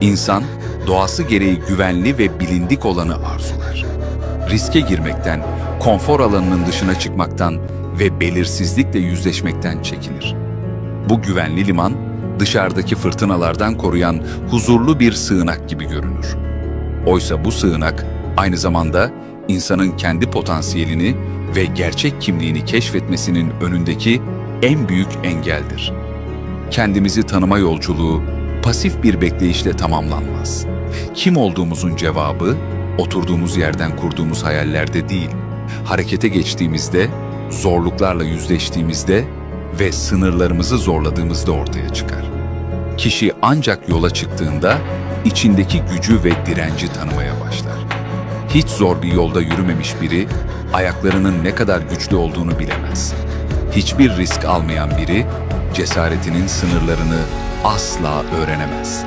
İnsan, doğası gereği güvenli ve bilindik olanı arzular. Riske girmekten, konfor alanının dışına çıkmaktan ve belirsizlikle yüzleşmekten çekinir. Bu güvenli liman, dışarıdaki fırtınalardan koruyan huzurlu bir sığınak gibi görünür. Oysa bu sığınak aynı zamanda insanın kendi potansiyelini ve gerçek kimliğini keşfetmesinin önündeki en büyük engeldir. Kendimizi tanıma yolculuğu pasif bir bekleyişle tamamlanmaz. Kim olduğumuzun cevabı oturduğumuz yerden kurduğumuz hayallerde değil, harekete geçtiğimizde, zorluklarla yüzleştiğimizde ve sınırlarımızı zorladığımızda ortaya çıkar. Kişi ancak yola çıktığında içindeki gücü ve direnci tanımaya başlar. Hiç zor bir yolda yürümemiş biri ayaklarının ne kadar güçlü olduğunu bilemez. Hiçbir risk almayan biri cesaretinin sınırlarını asla öğrenemez.